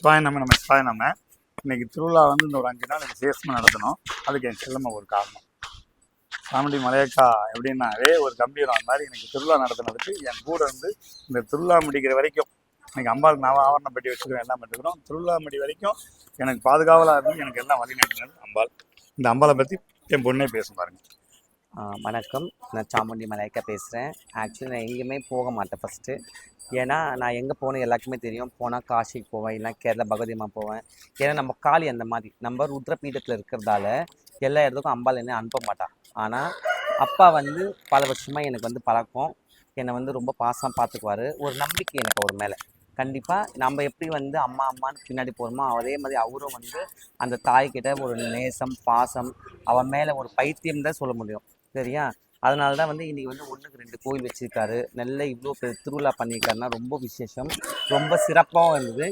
சிவாய நம்ம நம்ம சிவாய நம்ம இன்னைக்கு திருவிழா வந்து இந்த ஒரு அஞ்சு நாள் விசேஷமாக நடத்தணும். அதுக்கு என் செல்லம்மா ஒரு காரணம். சாமுண்டி மலையக்கா எப்படின்னாவே ஒரு கம்பீரம் அந்த மாதிரி இன்னைக்கு திருவிழா நடத்துனதுக்கு என் கூட இருந்து இந்த திருவிழா முடிக்கிற வரைக்கும் இன்னைக்கு அம்பாளுக்கு நான் ஆவரணம் பெட்டி வச்சுக்கிறோம் எல்லாம் பண்ணிக்கிறோம் திருவிழா முடி வரைக்கும் எனக்கு பாதுகாவலாக இருந்து எனக்கு எல்லாம் வழி நடத்தினது அம்பாள். இந்த அம்பாளை பற்றி என் பொண்ணே பேசும் பாருங்கள் வணக்கம். நான் சாமுண்டி மலையக்கா பேசுகிறேன் ஆக்சுவலி நான் எங்கேயுமே போக மாட்டேன் ஃபஸ்ட்டு ஏன்னா நான் எங்கே போகணும் எல்லாருக்குமே தெரியும். போனால் காசிக்கு போவேன் இல்லை கேரளா பகவதிமா போவேன். ஏன்னா நம்ம காளி அந்த மாதிரி. நம்ம ருத்ரபீடத்தில் இருக்கிறதால எல்லா இடத்துக்கும் அம்பாள் என்ன அனுப்ப மாட்டான் ஆனால் அப்பா வந்து பல வருஷமாக எனக்கு வந்து பழக்கம். என்னை வந்து ரொம்ப பாசம் பார்த்துக்குவாரு ஒரு நம்பிக்கை எனக்கு அவர் மேலே. கண்டிப்பாக நம்ம எப்படி வந்து அம்மா அம்மான்னு பின்னாடி போகிறோமோ அதே மாதிரி அவரும் வந்து அந்த தாய்கிட்ட ஒரு நேசம் பாசம் அவன் மேலே ஒரு பைத்தியம் தான் சொல்ல முடியும். சரியா? அதனால தான் வந்து இன்னைக்கு வந்து ஒன்றுக்கு ரெண்டு கோயில் வச்சுருக்காரு. நல்ல இவ்வளோ திருவிழா பண்ணியிருக்காருன்னா ரொம்ப விசேஷம். ரொம்ப சிறப்பாகவும் இருந்தது.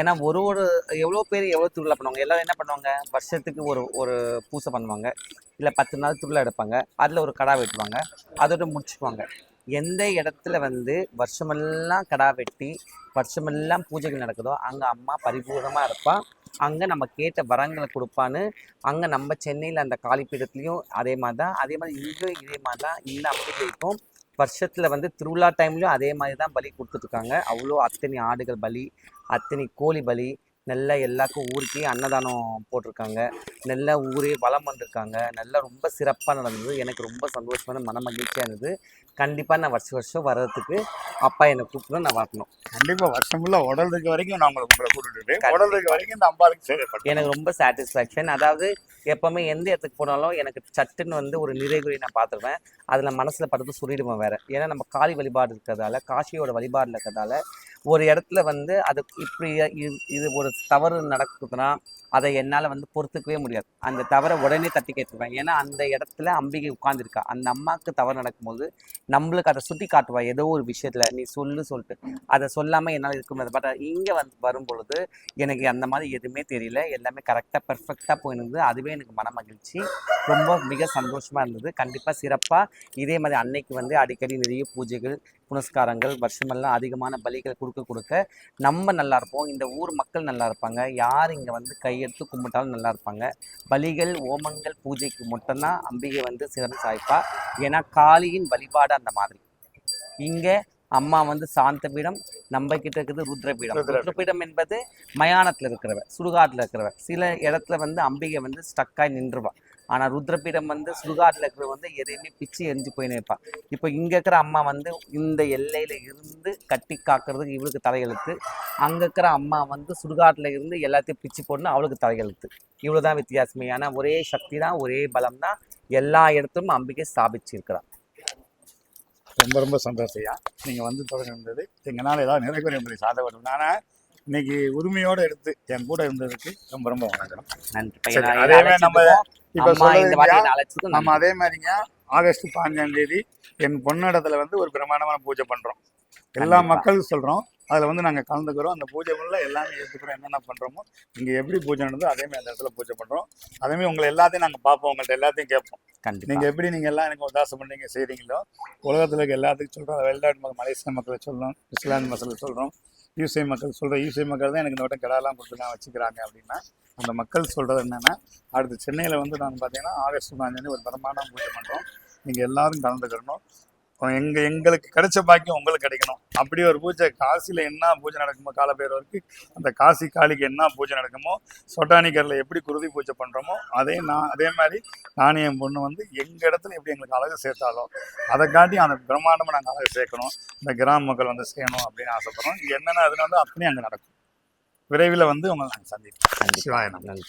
ஏன்னா ஒரு ஒரு எவ்வளோ பேர் எவ்வளோ திருவிழா பண்ணுவாங்க? எல்லோரும் என்ன பண்ணுவாங்க? வருஷத்துக்கு ஒரு ஒரு பூசை பண்ணுவாங்க. இல்லை பத்து நாள் திருவிழா எடுப்பாங்க. அதில் ஒரு கடா வெட்டுவாங்க. அதோட முடிச்சுக்குவாங்க. எந்த இடத்துல வந்து வருஷமெல்லாம் கடா வெட்டி வருஷமெல்லாம் பூஜைகள் நடக்குதோ அங்கே அம்மா பரிபூர்ணமாக இருப்பா. அங்கே நம்ம கேட்ட வரங்களை கொடுப்பான்னு அங்கே நம்ம சென்னையில் அந்த காளிப்பீடத்துலேயும் அதே மாதிரி தான் அதே மாதிரி இங்கேயும் இதே மாதிரி தான் இந்த அம்பிகைக்கும் வருஷத்தில் வந்து திருவிழா டைம்லையும் அதே மாதிரி தான் பலி கொடுத்துட்ருக்காங்க அவ்வளோ அத்தனை ஆடுகள் பலி அத்தனை கோழி பலி நல்ல எல்லாருக்கும் ஊருக்கே அன்னதானம் போட்டிருக்காங்க. நல்ல ஊரே வளம் வந்திருக்காங்க. நல்லா ரொம்ப சிறப்பாக நடந்தது. எனக்கு ரொம்ப சந்தோஷமான மன மகிழ்ச்சியாக இருந்தது. கண்டிப்பாக நான் வருஷம் வருஷம் வர்றதுக்கு அப்பா என்னை கூப்பிட்டு நான் வரணும். கண்டிப்பாக வருஷம் ஃபுல்லாக உடலுக்கு வரைக்கும் நான் உங்களை உங்களை கூட்டிட்டு உடலுக்கு வரைக்கும் இந்த அம்பாளுக்கு சேவைப்பட்டேன் எனக்கு ரொம்ப சாட்டிஸ்ஃபேக்ஷன் அதாவது எப்போவுமே எந்த இடத்துக்கு போனாலும் எனக்கு சட்டுன்னு வந்து ஒரு நிறைகுறி நான் பார்த்துருவேன் அதில் மனசில் படுத்து சொல்லிடுவேன் வேற. ஏன்னா நம்ம காளி வழிபாடு இருக்கிறதால காசியோட வழிபாடு இருக்கிறதால ஒரு இடத்துல வந்து அது இப்படி இது இது ஒரு தவறு நடக்குதுன்னா அதை என்னால் வந்து பொறுத்துக்கவே முடியாது. அந்த தவறை உடனே தட்டி கேட்டுருவேன். ஏன்னா அந்த இடத்துல அம்பிகை உட்காந்துருக்கா அந்த அம்மாவுக்கு தவறு நடக்கும்போது நம்மளுக்கு அதை சுட்டி காட்டுவா ஏதோ ஒரு விஷயத்தில். நீ சொல்லு சொல்லிட்டு. அதை சொல்லாமல் என்னால் இருக்க முடியாது. பட் இங்கே வந்து வரும் பொழுது எனக்கு அந்த மாதிரி எதுவுமே தெரியல. எல்லாமே கரெக்டாக பெர்ஃபெக்டாக போயிருந்தது. அதுவே எனக்கு மன மகிழ்ச்சி ரொம்ப மிக சந்தோஷமாக இருந்தது. கண்டிப்பாக சிறப்பாக இதே மாதிரி அன்னைக்கு வந்து அடிக்கடி நிறைய பூஜைகள் புனஸ்காரங்கள் வருஷமெல்லாம் அதிகமான பலிகள் கொடுக்க கொடுக்க நம்ம நல்லா இருப்போம். இந்த ஊர் மக்கள் நல்லா இருப்பாங்க. யார் இங்கே வந்து கையெடுத்து கும்பிட்டாலும் நல்லா இருப்பாங்க. பலிகள் ஓமங்கள் பூஜைக்கு மட்டும்தான் அம்பிகை வந்து சிறந்து சாய்ப்பா. ஏன்னா காளியின் வழிபாடு அந்த மாதிரி. இங்கே அம்மா வந்து சாந்த பீடம் நம்ம கிட்ட இருக்குது ருத்ரபீடம் ருத்ரபீடம். என்பது மயானத்தில் இருக்கிறவ சுடுகாட்டில் இருக்கிறவ. சில இடத்துல வந்து அம்பிகை வந்து ஸ்டக்காய் நின்றுவா. ஆனால் ருத்ரபீடம் வந்து சுடுகாட்டில் இருக்கிறவ வந்து எதையுமே பிச்சு எரிஞ்சு போயின்னு இருப்பா இப்போ இங்கே இருக்கிற அம்மா வந்து இந்த எல்லையில் இருந்து கட்டி காக்கிறதுக்கு இவளுக்கு தலையெழுத்து. அங்கே இருக்கிற அம்மா வந்து சுடுகாட்டில் இருந்து எல்லாத்தையும் பிச்சு போடணும் அவளுக்கு தலையெழுத்து. இவ்வளோ தான் வித்தியாசமே. ஏன்னா ஒரே சக்தி தான் ஒரே பலம் தான் எல்லா இடத்துலும் அம்பிகை ஸ்தாபிச்சிருக்கிறா ரொம்ப ரொம்ப சந்தோஷம் ஐயா. நீங்கள் வந்து தொடர்ந்தது எங்களால் ஏதாவது நிறைவேற முடியும் சாதகம் ஆனால் இன்னைக்கு உரிமையோடு எடுத்து என் கூட இருந்ததுக்கு ரொம்ப ரொம்ப வணக்கம் நன்றி. சரி, பையனா, அதே என்னை மாதிரி நம்ம இப்போ இந்த நம்ம. அதே மாதிரிங்க ஆகஸ்ட் பாஞ்சாம் தேதி என் பொண்ணிடத்துல வந்து ஒரு பிரமாண்டமான பூஜை பண்றோம். எல்லா. மக்களும் சொல்றோம். அதுல வந்து நாங்க கலந்துக்கிறோம். அந்த பூஜை உள்ள எல்லாமே ஏற்றுக்கிறோம் என்னென்ன பண்றோமோ இங்க எப்படி பூஜை நடந்தோ அதே மாதிரி அந்த இடத்துல பூஜை பண்றோம். அதே மாதிரி உங்களை எல்லாத்தையும் நாங்க பார்ப்போம். உங்கள்ட்ட எல்லாத்தையும் கேட்போம். கண்டிப்பா. நீங்க எப்படி நீங்க எல்லாம் எனக்கு உதாசம் பண்ணீங்க செய்றீங்களோ உலகத்துல இருக்க எல்லாத்துக்கும் சொல்றோம். வெளிநாட்டு மக்கள் மலேசிய மக்களை சொல்றோம் இஸ்லாந்து மக்களை சொல்றோம் யூசிஐ மக்கள் சொல்றோம். யூசிஐ மக்கள் தான் எனக்கு இந்த வட்டம் கடாலாம் கொடுத்துலாம் வச்சுக்கிறாங்க அப்படின்னா அந்த மக்கள் சொல்கிறது என்னென்னா அடுத்து சென்னையில் வந்து நாங்கள் பார்த்தீங்கன்னா ஆகஸ்ட் பதினஞ்சு ஒரு பிரமாண்டம் பூஜை பண்ணுறோம் நீங்கள் எல்லாரும் கலந்துக்கிறணும் எங்கள் எங்களுக்கு கிடைச்ச பாக்கியம் உங்களுக்கு கிடைக்கணும். அப்படி ஒரு பூஜை காசியில் என்ன பூஜை நடக்குமோ காலபேரவருக்கு அந்த காசி காளிக்கு என்ன பூஜை நடக்குமோ சொட்டானிக்கரில் எப்படி குருதி பூஜை பண்ணுறோமோ அதே நான் அதே மாதிரி நானும் என் பொண்ணு வந்து எங்கள் இடத்துல எப்படி எங்களுக்கு அழகு சேர்த்தாலோ அதை காட்டி அந்த பிரம்மாண்டமாக நாங்கள் அழகு சேர்க்கணும். இந்த கிராம மக்கள் வந்து செய்யணும் அப்படின்னு ஆசைப்படுறோம். இங்கே என்னென்ன அதனால வந்து அத்தனையும் அங்கே நடக்கும். விரைவில் வந்து உங்களை நாங்கள் சந்திப்போம். சிவாய. நன்றி.